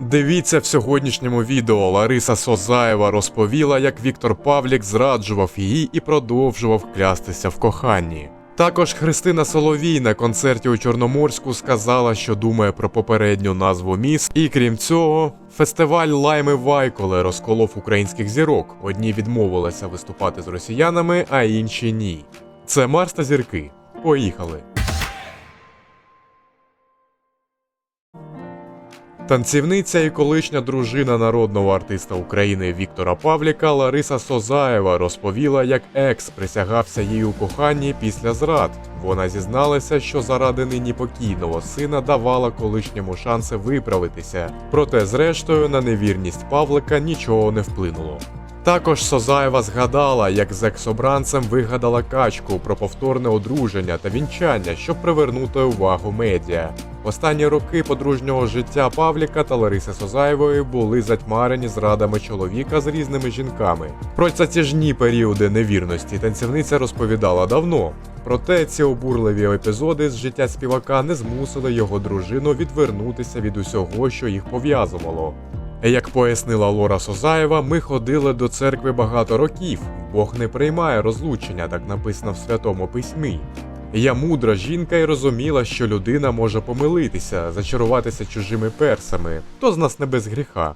Дивіться в сьогоднішньому відео. Лариса Созаєва розповіла, як Віктор Павлік зраджував її і продовжував клястися в коханні. Також Христина Соловій на концерті у Чорноморську сказала, що думає про попередню назву міст. І крім цього, фестиваль Лайми Вайколе розколов українських зірок. Одні відмовилися виступати з росіянами, а інші ні. Це Марс та зірки. Поїхали. Танцівниця і колишня дружина народного артиста України Віктора Павліка Лариса Созаєва розповіла, як екс присягався їй у коханні після зрад. Вона зізналася, що заради нині покійного сина давала колишньому шанси виправитися. Проте, зрештою, на невірність Павлика нічого не вплинуло. Також Созаєва згадала, як з екс-обранцем вигадала качку про повторне одруження та вінчання, щоб привернути увагу медіа. Останні роки подружнього життя Павліка та Лариси Созаєвої були затьмарені зрадами чоловіка з різними жінками. Про затяжні періоди невірності танцівниця розповідала давно. Проте ці обурливі епізоди з життя співака не змусили його дружину відвернутися від усього, що їх пов'язувало. Як пояснила Лора Созаєва, ми ходили до церкви багато років. Бог не приймає розлучення, так написано в святому письмі. Я мудра жінка і розуміла, що людина може помилитися, зачаруватися чужими персами, то з нас не без гріха.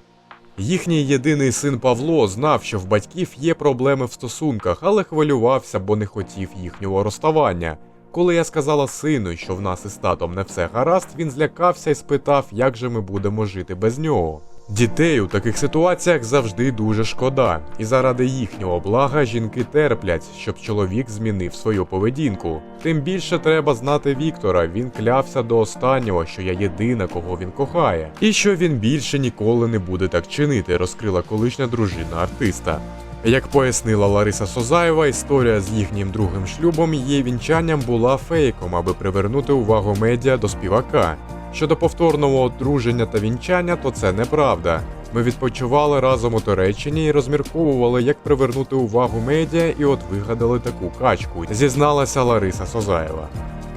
Їхній єдиний син Павло знав, що в батьків є проблеми в стосунках, але хвилювався, бо не хотів їхнього розставання. Коли я сказала сину, що в нас із татом не все гаразд, він злякався і спитав, як же ми будемо жити без нього. Дітей у таких ситуаціях завжди дуже шкода, і заради їхнього блага жінки терплять, щоб чоловік змінив свою поведінку. Тим більше треба знати Віктора. Він клявся до останнього, що я єдина, кого він кохає, і що він більше ніколи не буде так чинити, розкрила колишня дружина артиста. Як пояснила Лариса Созаєва, історія з їхнім другим шлюбом її вінчанням була фейком, аби привернути увагу медіа до співака. Щодо повторного одруження та вінчання, то це неправда. Ми відпочивали разом у Туреччині і розмірковували, як привернути увагу медіа, і от вигадали таку качку, зізналася Лариса Созаєва.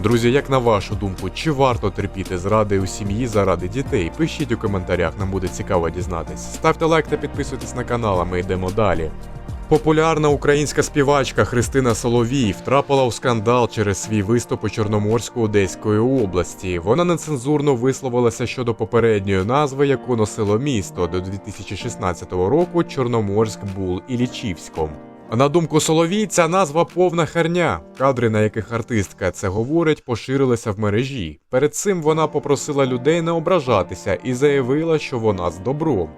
Друзі, як на вашу думку, чи варто терпіти зради у сім'ї заради дітей? Пишіть у коментарях, нам буде цікаво дізнатись. Ставте лайк та підписуйтесь на канал, а ми йдемо далі. Популярна українська співачка Христина Соловій втрапила у скандал через свій виступ у Чорноморську Одеської області. Вона нецензурно висловилася щодо попередньої назви, яку носило місто до 2016 року Чорноморськ був Ілічівськом. На думку Соловій, ця назва повна херня. Кадри, на яких артистка це говорить, поширилися в мережі. Перед цим вона попросила людей не ображатися і заявила, що вона з добром.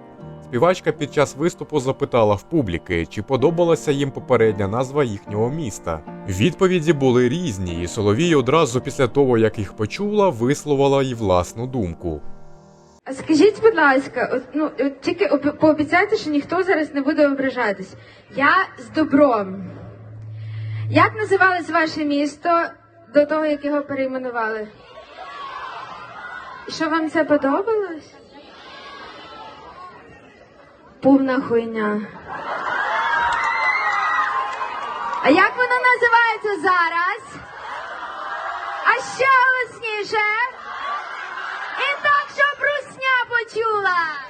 Співачка під час виступу запитала в публіки, чи подобалася їм попередня назва їхнього міста. Відповіді були різні, і Соловій одразу після того, як їх почула, висловила й власну думку. Скажіть, будь ласка, от, ну от тільки пообіцяйте, що ніхто зараз не буде ображатись. Я з добром. Як називалось ваше місто до того, як його перейменували? Що вам це подобалось? Повна хуйня. А як воно називається зараз? А ще голосніше? І так, щоб русня почула.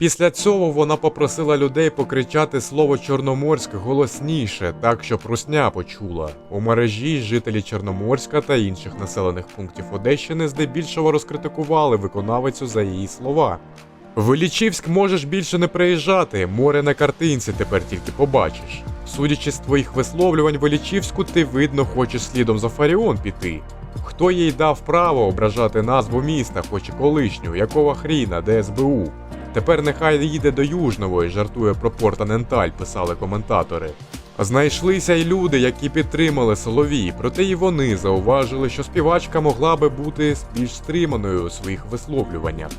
Після цього вона попросила людей покричати слово Чорноморськ голосніше, так щоб русня почула. У мережі жителі Чорноморська та інших населених пунктів Одещини здебільшого розкритикували виконавицю за її слова. В Ілічівськ можеш більше не приїжджати, море на картинці тепер тільки побачиш. Судячи з твоїх висловлювань в Ілічівську, ти видно хочеш слідом за Фаріон піти. Хто їй дав право ображати назву міста, хоч і колишню, якого хріна, де СБУ? Тепер нехай їде до Южного і жартує про Портаненталь, писали коментатори. Знайшлися й люди, які підтримали Соловій, проте і вони зауважили, що співачка могла би бути більш стриманою у своїх висловлюваннях.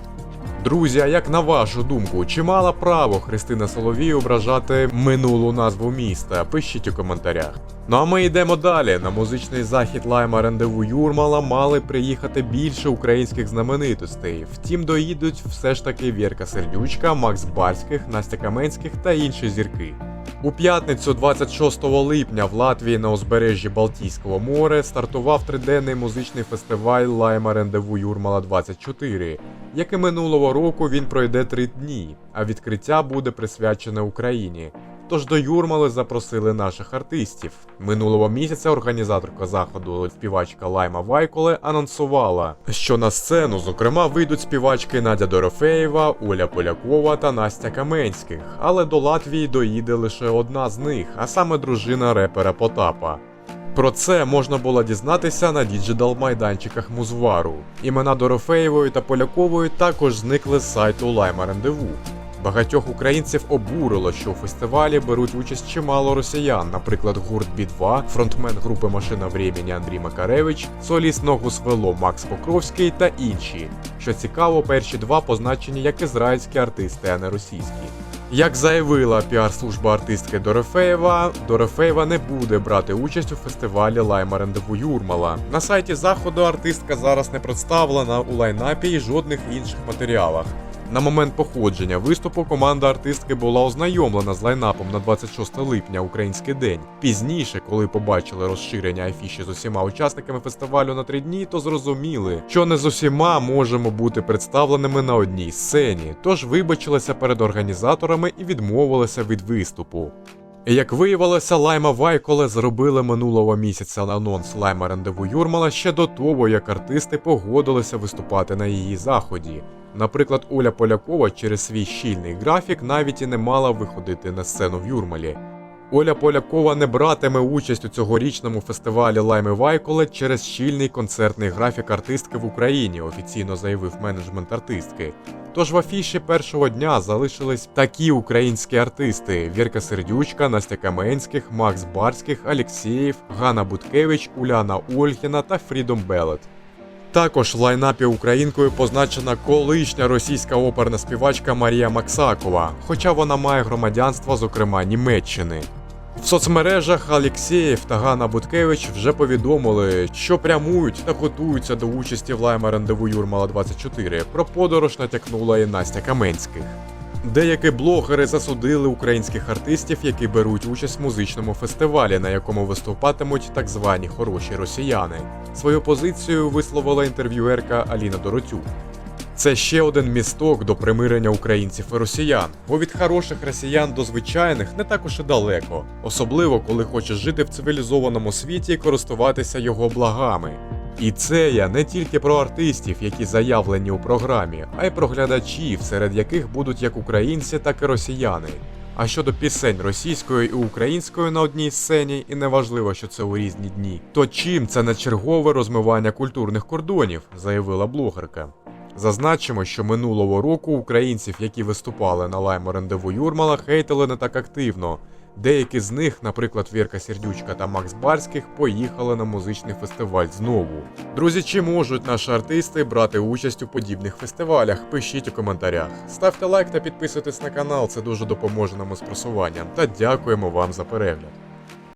Друзі, а як на вашу думку, чи мала право Христина Соловій ображати минулу назву міста? Пишіть у коментарях. Ну а ми йдемо далі. На музичний захід Лайма рендеву Юрмала мали приїхати більше українських знаменитостей. Втім, доїдуть все ж таки Вірка Сердючка, Макс Барських, Настя Каменських та інші зірки. У п'ятницю, 26 липня, в Латвії на узбережжі Балтійського моря стартував триденний музичний фестиваль Лайма Рендеву Юрмала 24. Як і минулого року, він пройде три дні, а відкриття буде присвячене Україні. Тож до Юрмали запросили наших артистів. Минулого місяця організаторка заходу, співачка Лайма Вайколе, анонсувала, що на сцену, зокрема, вийдуть співачки Надя Дорофеєва, Оля Полякова та Настя Каменських. Але до Латвії доїде лише одна з них, а саме дружина репера Потапа. Про це можна було дізнатися на діджитал майданчиках Музвару. Імена Дорофеєвої та Полякової також зникли з сайту Лайма Рендеву. Багатьох українців обурило, що у фестивалі беруть участь чимало росіян, наприклад, гурт Бі-2, фронтмен групи Машина Времені Андрій Макаревич, соліст Ногу Свело Макс Покровський та інші. Що цікаво, перші два позначені як ізраїльські артисти, а не російські. Як заявила піар-служба артистки Дорофеєва, Дорофеєва не буде брати участь у фестивалі Лайма Рендеву Юрмала. На сайті заходу артистка зараз не представлена у лайнапі і жодних інших матеріалах. На момент походження виступу команда артистки була ознайомлена з лайнапом на 26 липня Український день. Пізніше, коли побачили розширення афіші з усіма учасниками фестивалю на три дні, то зрозуміли, що не з усіма можемо бути представленими на одній сцені. Тож вибачилися перед організаторами і відмовилися від виступу. Як виявилося, Лайма Вайколе зробили минулого місяця анонс Лайма Рендеву Юрмала ще до того, як артисти погодилися виступати на її заході. Наприклад, Оля Полякова через свій щільний графік навіть і не мала виходити на сцену в Юрмалі. Оля Полякова не братиме участь у цьогорічному фестивалі Лайми Вайколе через щільний концертний графік артистки в Україні, офіційно заявив менеджмент артистки. Тож в афіші першого дня залишились такі українські артисти: Вірка Сердючка, Настя Каменських, Макс Барських, Алєксєєв, Ганна Буткевич, Уляна Ольхіна та Фрідом Белет. Також в лайнапі українкою позначена колишня російська оперна співачка Марія Максакова, хоча вона має громадянство, зокрема Німеччини. В соцмережах Алєксєєв та Гана Буткевич вже повідомили, що прямують та готуються до участі в лайма рендеву Юрмала 24. Про подорож натякнула і Настя Каменських. Деякі блогери засудили українських артистів, які беруть участь в музичному фестивалі, на якому виступатимуть так звані хороші росіяни. Свою позицію висловила інтерв'юерка Аліна Доротюк. Це ще один місток до примирення українців і росіян, бо від хороших росіян до звичайних не також і далеко, особливо коли хочеш жити в цивілізованому світі і користуватися його благами. І це я не тільки про артистів, які заявлені у програмі, а й про глядачів, серед яких будуть як українці, так і росіяни. А щодо пісень російською і українською на одній сцені, і неважливо, що це у різні дні, то чим це не чергове розмивання культурних кордонів, заявила блогерка. Зазначимо, що минулого року українців, які виступали на лаймо рендеву Юрмала, хейтили не так активно. Деякі з них, наприклад, Вірка Сердючка та Макс Барських, поїхали на музичний фестиваль знову. Друзі, чи можуть наші артисти брати участь у подібних фестивалях? Пишіть у коментарях. Ставте лайк та підписуйтесь на канал, це дуже допоможе нам із просуванням. Та дякуємо вам за перегляд.